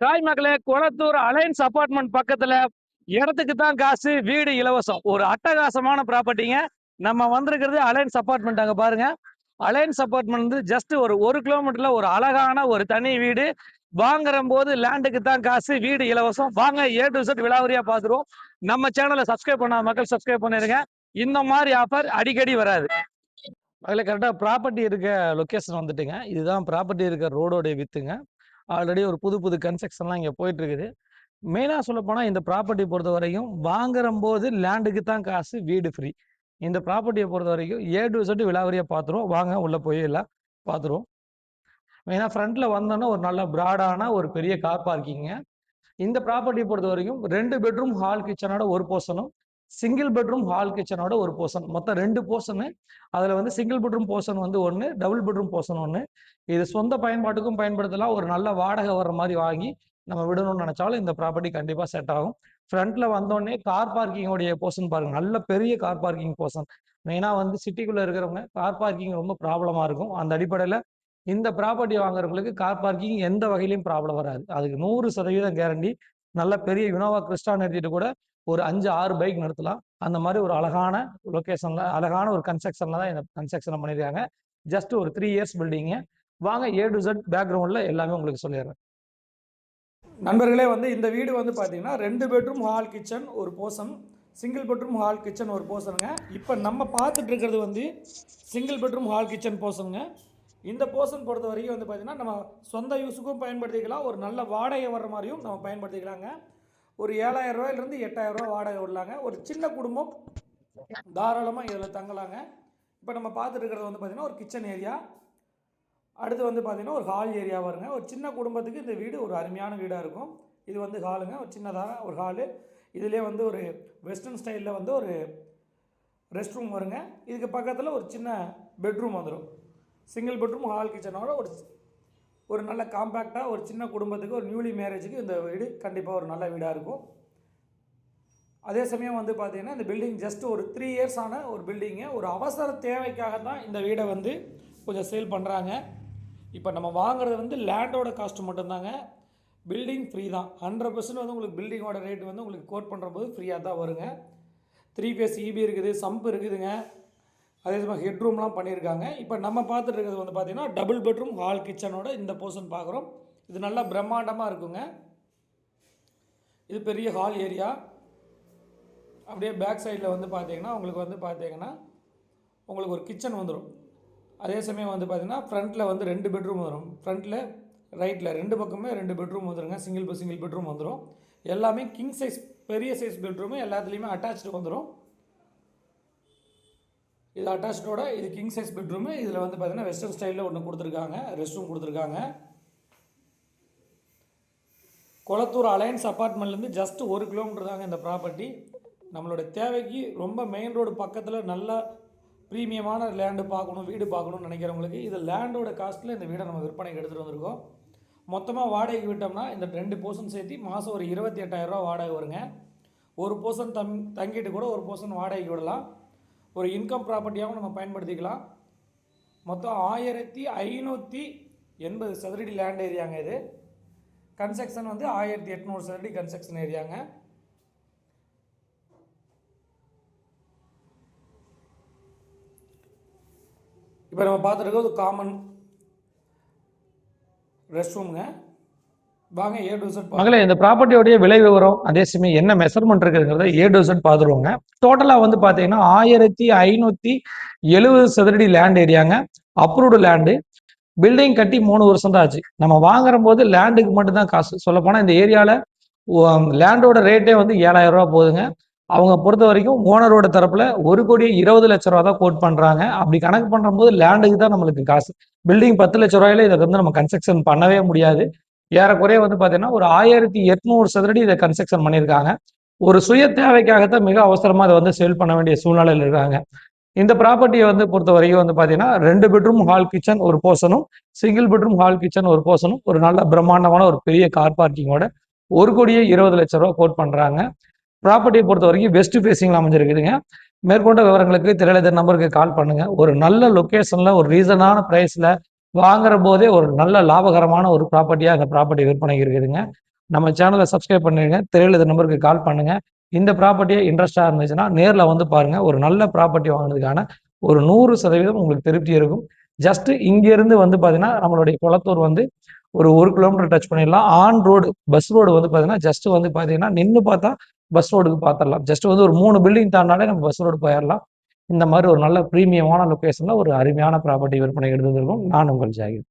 காய் மக்களே Kulathur alliance apartment பக்கத்துல இடத்துக்கு தான் காசு வீடு இலவசம். ஒரு அட்டகாசமான ப்ராப்பர்ட்டிங்க. நம்ம வந்திருக்கிறது அலைன்ஸ் அப்பார்ட்மெண்ட் அங்க பாருங்க. அலைன்ஸ் அப்பார்ட்மெண்ட் வந்து ஜஸ்ட் ஒரு ஒரு கிலோமீட்டர்ல ஒரு அழகான ஒரு தனி வீடு. வாங்குற போது லேண்டுக்கு தான் காசு வீடு இலவசம். வாங்க ஏ டு செட் விலாவரியா பார்த்துருவோம் நம்ம சேனலை சப்ஸ்கிரைப் பண்ண மக்கள் சப்ஸ்கிரைப் பண்ணிருங்க. இந்த மாதிரி ஆஃபர் அடிக்கடி வராது. அதில் கரெக்டாக ப்ராப்பர்ட்டி இருக்க லொக்கேஷன் வந்துட்டுங்க. இதுதான் ப்ராப்பர்ட்டி இருக்க ரோடோடைய வித்துங்க ஆல்ரெடி ஒரு புது புது கன்ஸ்ட்ரக்ஷன்லாம் இங்கே போயிட்டு இருக்குது மெயினாக சொல்லப்போனால் இந்த ப்ராப்பர்ட்டி பொறுத்த வரைக்கும் வாங்குற போது லேண்டுக்கு தான் காசு வீடு ஃப்ரீ. இந்த ப்ராப்பர்ட்டியை பொறுத்த வரைக்கும் ஏ டு செட் விலாவரியாக பார்த்துருவோம் வாங்க உள்ளே போய் எல்லாம் பார்த்துருவோம் மெயினாக ஃப்ரண்ட்டில் வந்தோன்னா ஒரு நல்ல ப்ராடான ஒரு பெரிய கார் பார்க்கிங்க. இந்த ப்ராப்பர்ட்டியை பொறுத்த வரைக்கும் ரெண்டு பெட்ரூம் ஹால் கிச்சனோட ஒரு போர்ஷனும் சிங்கிள் பெட்ரூம் ஹால் கிச்சனோட ஒரு போர்ஷன் மொத்தம் ரெண்டு போர்ஷனு அதில் வந்து சிங்கிள் பெட்ரூம் போர்ஷன் வந்து ஒன்று டபுள் பெட்ரூம் போர்ஷன் ஒன்று இது சொந்த பயன்பாட்டுக்கும் பயன்படுத்தலாம். ஒரு நல்ல வாடகை வர்ற மாதிரி வாங்கி நம்ம விடணும்னு நினைச்சாலும் இந்த ப்ராப்பர்ட்டி கண்டிப்பாக செட் ஆகும். ஃப்ரண்ட்ல வந்தோடனே கார் பார்க்கிங்கோடைய போர்ஷன் பாருங்க. நல்ல பெரிய கார் பார்க்கிங் போர்ஷன் மெயினாக வந்து சிட்டிக்குள்ளே இருக்கிறவங்க கார் பார்க்கிங் ரொம்ப ப்ராப்ளமாக இருக்கும். அந்த அடிப்படையில் இந்த ப்ராப்பர்ட்டி வாங்குறவங்களுக்கு கார் பார்க்கிங் எந்த வகையிலையும் ப்ராப்ளம் வராது. அதுக்கு நூறு சதவீதம் கேரண்டி நல்ல பெரிய யுனோவா கிறிஸ்டான் நிறுத்திட்டு கூட ஒரு அஞ்சு ஆறு பைக் நிறுத்தலாம். அந்த மாதிரி ஒரு அழகான லொக்கேஷன்ல அழகான ஒரு கன்ஸ்ட்ரக்ஷன்ல தான் இந்த கன்ஸ்ட்ரக்ஷன் பண்ணியிருக்காங்க. ஜஸ்ட் ஒரு த்ரீ இயர்ஸ் பில்டிங்கு வாங்க ஏ டு ஜெட் பேக்ரவுண்டில் எல்லாமே உங்களுக்கு சொல்லிடுறேன். நண்பர்களே வந்து இந்த வீடு வந்து பார்த்தீங்கன்னா ரெண்டு பெட்ரூம் ஹால் கிச்சன் ஒரு portion single bedroom hall kitchen ஒரு போர்ஷனுங்க இப்போ நம்ம பார்த்துட்டு இருக்கிறது வந்து சிங்கிள் பெட்ரூம் ஹால் கிச்சன் போர்ஷனுங்க இந்த போர்ஷன் பொறுத்த வரைக்கும் வந்து பார்த்திங்கன்னா நம்ம சொந்த யூஸுக்கும் பயன்படுத்திக்கலாம். ஒரு நல்ல வாடகை வர்ற மாதிரியும் நம்ம பயன்படுத்திக்கலாங்க. ஒரு ஏழாயிரம் ரூபாயிலிருந்து எட்டாயிரம் ரூபா வாடகை விடலாங்க. ஒரு சின்ன குடும்பம் தாராளமாக இதில் தங்கலாங்க. இப்போ நம்ம பார்த்துட்டு இருக்கிறது வந்து பார்த்திங்கன்னா ஒரு கிச்சன் ஏரியா அடுத்து வந்து பார்த்திங்கன்னா ஒரு ஹால் ஏரியா வருங்க. ஒரு சின்ன குடும்பத்துக்கு இந்த வீடு ஒரு அருமையான வீடாக இருக்கும். இது வந்து ஹாலுங்க ஒரு சின்னதாக ஒரு ஹாலு இதிலே வந்து ஒரு வெஸ்டர்ன் ஸ்டைலில் வந்து ஒரு ரெஸ்ட் ரூம் வருங்க. இதுக்கு பக்கத்தில் ஒரு சின்ன பெட்ரூம் வந்துடும் சிங்கிள் பெட்ரூம் ஹால் கிச்சனோட ஒரு ஒரு நல்ல காம்பேக்டாக ஒரு சின்ன குடும்பத்துக்கு ஒரு நியூலி மேரேஜுக்கு இந்த வீடு கண்டிப்பாக ஒரு நல்ல வீடாக இருக்கும். அதே சமயம் வந்து பார்த்திங்கன்னா இந்த பில்டிங் ஜஸ்ட் ஒரு த்ரீ இயர்ஸ் ஆன ஒரு பில்டிங்கு ஒரு அவசர தேவைக்காக தான் இந்த வீடை வந்து கொஞ்சம் சேல் பண்ணுறாங்க இப்போ நம்ம வாங்குறது வந்து லேண்டோட காஸ்ட் மட்டும்தாங்க. பில்டிங் ஃப்ரீ தான். ஹண்ட்ரட் பர்சன்ட் வந்து உங்களுக்கு பில்டிங்கோட ரேட் வந்து உங்களுக்கு கோட் பண்ணுற போது ஃப்ரீயாக தான் வருங்க. த்ரீ ஃபேஸ் இபி இருக்குது சம்ப் இருக்குதுங்க. அதே சமயம் ஹெட்ரூம்லாம் பண்ணியிருக்காங்க. இப்போ நம்ம பார்த்துட்டு இருக்கிறது வந்து பார்த்திங்கன்னா டபுள் பெட்ரூம் ஹால் கிச்சனோட இந்த போர்ஷன் பார்க்குறோம். இது நல்லா பிரம்மாண்டமாக இருக்குங்க. இது பெரிய ஹால் ஏரியா அப்படியே பேக் சைடில் வந்து பார்த்தீங்கன்னா உங்களுக்கு வந்து பார்த்தீங்கன்னா உங்களுக்கு ஒரு கிச்சன் வந்துடும் அதே சமயம் வந்து பார்த்தீங்கன்னா ஃப்ரண்ட்டில் வந்து ரெண்டு பெட்ரூம் வரும். ஃப்ரண்ட்டில் ரைட்டில் ரெண்டு பக்கமே ரெண்டு பெட்ரூம் வந்துருங்க. சிங்கிள் சிங்கிள் பெட்ரூம் வந்துடும் எல்லாமே கிங் சைஸ் பெரிய சைஸ் பெட்ரூமு எல்லாத்துலேயுமே அட்டாச்சு வந்துடும் இது அட்டாச்சோட இது கிங் சைஸ் பெட்ரூமு இதில் வந்து பார்த்தீங்கன்னா வெஸ்டர்ன் ஸ்டைலில் ஒன்று கொடுத்துருக்காங்க. ரெஸ்ட் ரூம் கொடுத்துருக்காங்க. கொளத்தூர் அலையன்ஸ் அப்பார்ட்மெண்ட்லேருந்து ஜஸ்ட் ஒரு கிலோமீட்டர் தாங்க இந்த ப்ராப்பர்ட்டி நம்மளோட தேவைக்கு ரொம்ப மெயின் ரோடு பக்கத்தில் நல்ல ப்ரீமியமான லேண்டு பார்க்கணும் வீடு பார்க்கணும்னு நினைக்கிறவங்களுக்கு இது லேண்டோட காஸ்ட்டில் இந்த வீடை நம்ம விற்பனைக்கு எடுத்துகிட்டு வந்திருக்கோம். மொத்தமாக வாடகைக்கு விட்டோம்னா இந்த ரெண்டு போர்ஷன் சேர்த்து மாதம் ஒரு இருபத்தி எட்டாயிரரூவா வாடகை வருங்க. ஒரு போர்ஷன் தங் தங்கிட்டு கூட ஒரு போர்ஷன் வாடகைக்கு விடலாம். ஒரு இன்கம் ப்ராப்பர்ட்டியாகவும் நம்ம பயன்படுத்திக்கலாம். மொத்தம் ஆயிரத்தி ஐநூற்றி எண்பது சதுரடி லேண்ட் ஏரியாங்க இது. கன்ஸ்ட்ரக்ஷன் வந்து ஆயிரத்தி எட்நூறு சதுரடி கன்ஸ்ட்ரக்ஷன் ஏரியாங்க. இப்போ நம்ம பார்த்துருக்கிறது காமன் ரெஸ்ட் ரூமுங்க வாங்க ஏ மகளே இந்த ப்ராப்பர்ட்டியோடைய விலை விவரம் அதே சமயம் என்ன மெஷர்மெண்ட் இருக்குங்கிறத ஏ டு பார்த்துருவோங்க. டோட்டலாக வந்து பார்த்தீங்கன்னா ஆயிரத்தி ஐநூற்றி எழுபது சதுரடி லேண்ட் ஏரியாங்க அப்ரூவ்டு லேண்டு பில்டிங் கட்டி மூணு வருஷம் தான் ஆச்சு. நம்ம வாங்குற போது லேண்டுக்கு மட்டும்தான் காசு. சொல்லப்போனால் இந்த ஏரியாவில் லேண்டோட ரேட்டே வந்து ஏழாயிரம் ரூபா போகுதுங்க. அவங்க பொறுத்த வரைக்கும் ஓனரோட தரப்புல ஒரு கோடி இருபது லட்ச ரூபா தான் கோட் பண்றாங்க. அப்படி கணக்கு பண்ணும்போது போது லேண்டுக்கு தான் நம்மளுக்கு காசு. பில்டிங் பத்து லட்ச ரூபாயில இதை வந்து நம்ம கன்ஸ்ட்ரக்ஷன் பண்ணவே முடியாது. ஏறக்குறைய வந்து பார்த்தீங்கன்னா ஒரு ஆயிரத்தி எட்நூறு சதுரடி இதை கன்ஸ்ட்ரக்ஷன் பண்ணியிருக்காங்க. ஒரு சுய தேவைக்காகத்தான் மிக அவசரமாக அதை வந்து சேல் பண்ண வேண்டிய சூழ்நிலையில் இருக்காங்க. இந்த ப்ராப்பர்ட்டியை வந்து பொறுத்த வரைக்கும் வந்து பார்த்தீங்கன்னா ரெண்டு பெட்ரூம் ஹால் கிச்சன் ஒரு போர்ஷனும் சிங்கிள் பெட்ரூம் ஹால் கிச்சன் ஒரு போர்ஷனும் ஒரு நல்ல பிரம்மாண்டமான ஒரு பெரிய கார் பார்க்கிங்கோட ஒரு கோடியே இருபது லட்ச ரூபா கோட் பண்ணுறாங்க ப்ராப்பர்ட்டியை பொறுத்த வரைக்கும் வெஸ்ட் ஃபேஸிங்கில் அமைஞ்சிருக்குதுங்க. மேற்கொண்ட விவரங்களுக்கு திரையில நம்பருக்கு கால் பண்ணுங்கள் ஒரு நல்ல லொக்கேஷனில் ஒரு ரீசனான ப்ரைஸில் வாங்குற போதே ஒரு நல்ல லாபகரமான ஒரு ப்ராப்பர்ட்டியாக அந்த ப்ராப்பர்ட்டி விற்பனை இருக்குதுங்க. நம்ம சேனலை சப்ஸ்கிரைப் பண்ணிடுங்க தெரியல இந்த நம்பருக்கு கால் பண்ணுங்க. இந்த ப்ராப்பர்ட்டியை இன்ட்ரெஸ்டாக இருந்துச்சுன்னா நேரில் வந்து பாருங்க. ஒரு நல்ல ப்ராப்பர்ட்டி வாங்கினதுக்கான ஒரு நூறு சதவீதம் உங்களுக்கு திருப்தி இருக்கும். ஜஸ்ட் இங்கேருந்து வந்து பார்த்தீங்கன்னா நம்மளுடைய குளத்தூர் வந்து ஒரு ஒரு கிலோமீட்டர் டச் பண்ணிடலாம். ஆன் ரோடு பஸ் ரோடு வந்து பார்த்தீங்கன்னா ஜஸ்ட் வந்து பார்த்தீங்கன்னா நின்று பார்த்தா பஸ் ரோடுக்கு பார்த்துடலாம் ஜஸ்ட் வந்து ஒரு மூணு பில்டிங் தாண்டாலே நம்ம பஸ் ரோடு போயிடலாம். இந்த மாதிரி ஒரு நல்ல ப்ரீமியமான லொக்கேஷனில் ஒரு அருமையான ப்ராப்பர்ட்டி விற்பனை எடுத்துருக்கோம் நான் உங்கள் ஜாகிர்.